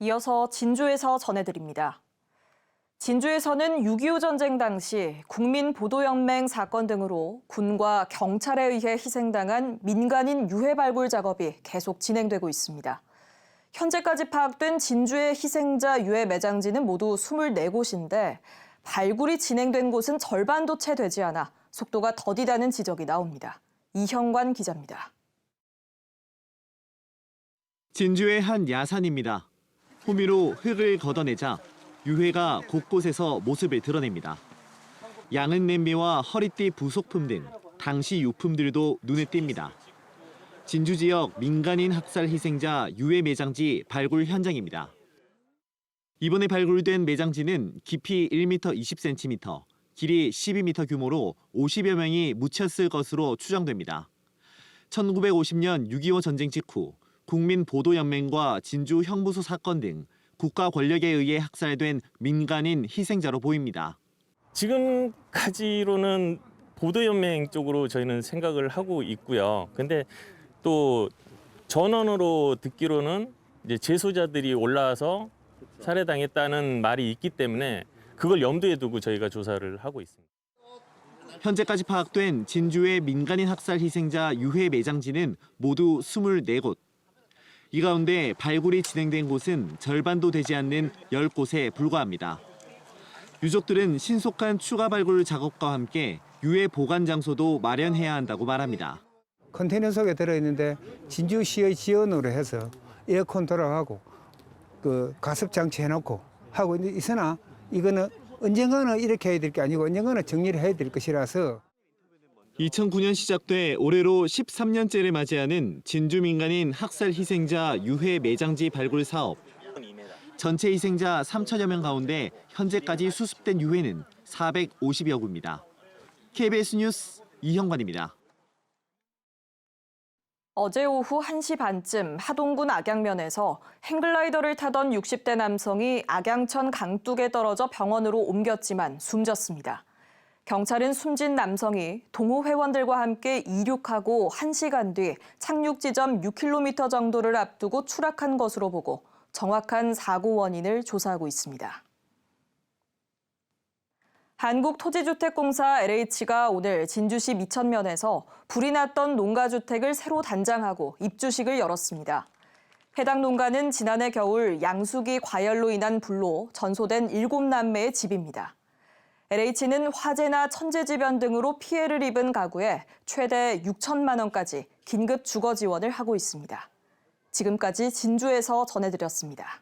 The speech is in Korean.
이어서 진주에서 전해드립니다. 진주에서는 6.25 전쟁 당시 국민보도연맹 사건 등으로 군과 경찰에 의해 희생당한 민간인 유해 발굴 작업이 계속 진행되고 있습니다. 현재까지 파악된 진주의 희생자 유해 매장지는 모두 24곳인데 발굴이 진행된 곳은 절반도 채 되지 않아 속도가 더디다는 지적이 나옵니다. 이형관 기자입니다. 진주의 한 야산입니다. 호미로 흙을 걷어내자 유해가 곳곳에서 모습을 드러냅니다. 양은 냄비와 허리띠 부속품 등 당시 유품들도 눈에 띕니다. 진주 지역 민간인 학살 희생자 유해 매장지 발굴 현장입니다. 이번에 발굴된 매장지는 깊이 1m 20cm, 길이 12m 규모로 50여 명이 묻혔을 것으로 추정됩니다. 1950년 6.25 전쟁 직후 국민보도연맹과 진주 형무소 사건 등 국가 권력에 의해 학살된 민간인 희생자로 보입니다. 지금까지로는 보도연맹 쪽으로 저희는 생각을 하고 있고요. 근데 또 전원으로 듣기로는 이제 재소자들이 올라와서 살해당했다는 말이 있기 때문에 그걸 염두에 두고 저희가 조사를 하고 있습니다. 현재까지 파악된 진주의 민간인 학살 희생자 유해 매장지는 모두 24곳. 이 가운데 발굴이 진행된 곳은 절반도 되지 않는 10곳에 불과합니다. 유족들은 신속한 추가 발굴 작업과 함께 유해 보관 장소도 마련해야 한다고 말합니다. 컨테이너 속에 들어있는데 진주시의 지원으로 해서 에어컨 돌아가고 그 가습 장치 해놓고 하고 있- 있으나 이거는 언젠가는 이렇게 해야 될 게 아니고 언젠가는 정리를 해야 될 것이라서 2009년 시작돼 올해로 13년째를 맞이하는 진주 민간인 학살 희생자 유해 매장지 발굴 사업. 전체 희생자 3천여 명 가운데 현재까지 수습된 유해는 450여 구입니다. KBS 뉴스 이형관입니다. 어제 오후 1시 반쯤 하동군 악양면에서 행글라이더를 타던 60대 남성이 악양천 강둑에 떨어져 병원으로 옮겼지만 숨졌습니다. 경찰은 숨진 남성이 동호 회원들과 함께 이륙하고 1시간 뒤 착륙 지점 6km 정도를 앞두고 추락한 것으로 보고 정확한 사고 원인을 조사하고 있습니다. 한국토지주택공사 LH가 오늘 진주시 미천면에서 불이 났던 농가주택을 새로 단장하고 입주식을 열었습니다. 해당 농가는 지난해 겨울 양수기 과열로 인한 불로 전소된 7남매의 집입니다. LH는 화재나 천재지변 등으로 피해를 입은 가구에 최대 6천만 원까지 긴급 주거 지원을 하고 있습니다. 지금까지 진주에서 전해드렸습니다.